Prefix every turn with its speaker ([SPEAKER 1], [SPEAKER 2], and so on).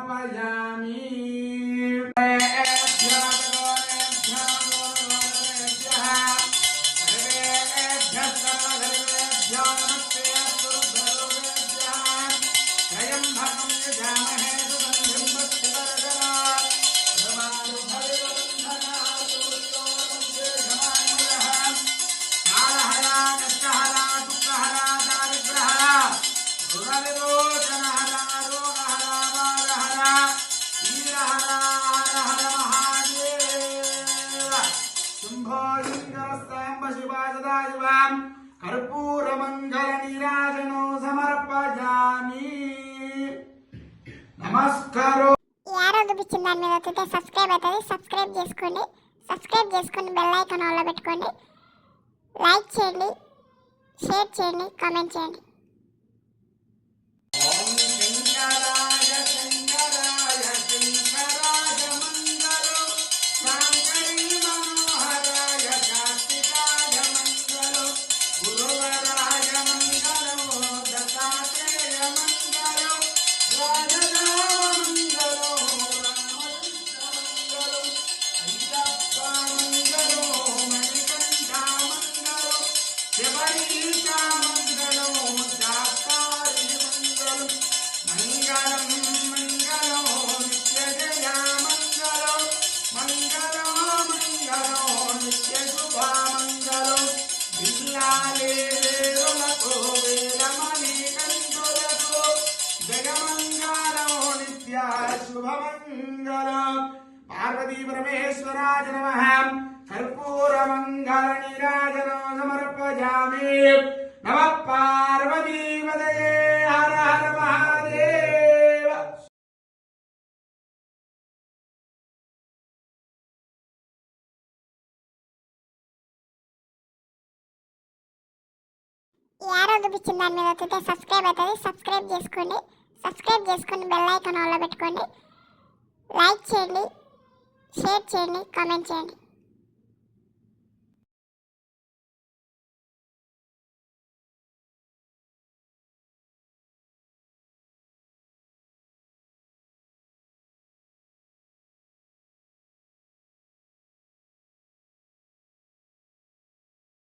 [SPEAKER 1] स्थापयामि Hallelujah. కర్పూరమంగళ నీరాజనో సమర్పజామి నమస్కారం.
[SPEAKER 2] ఈ చూపించిన దాని మీద వస్తే సబ్స్క్రైబ్ అవుతుంది. సబ్స్క్రైబ్ చేసుకోండి. సబ్స్క్రైబ్ చేసుకొని బెల్ ఐకాన్ ఆన్లో పెట్టుకోండి. లైక్ చేయండి. షేర్ చేయండి. కామెంట్ చేయండి.
[SPEAKER 1] పరమేశ్వరాయ నమ కర్పూర మంగళ. నీరాజనం సమర్పజామి
[SPEAKER 2] యారో చూపించిన దాని మీద వస్తే సబ్స్క్రైబ్ అవుతుంది. సబ్స్క్రైబ్ చేసుకోండి. సబ్స్క్రైబ్ చేసుకొని బెల్ ఐకాన్ ఆన్లో పెట్టుకోండి. లైక్ చేయండి. షేర్ చేయండి. కామెంట్ చేయండి.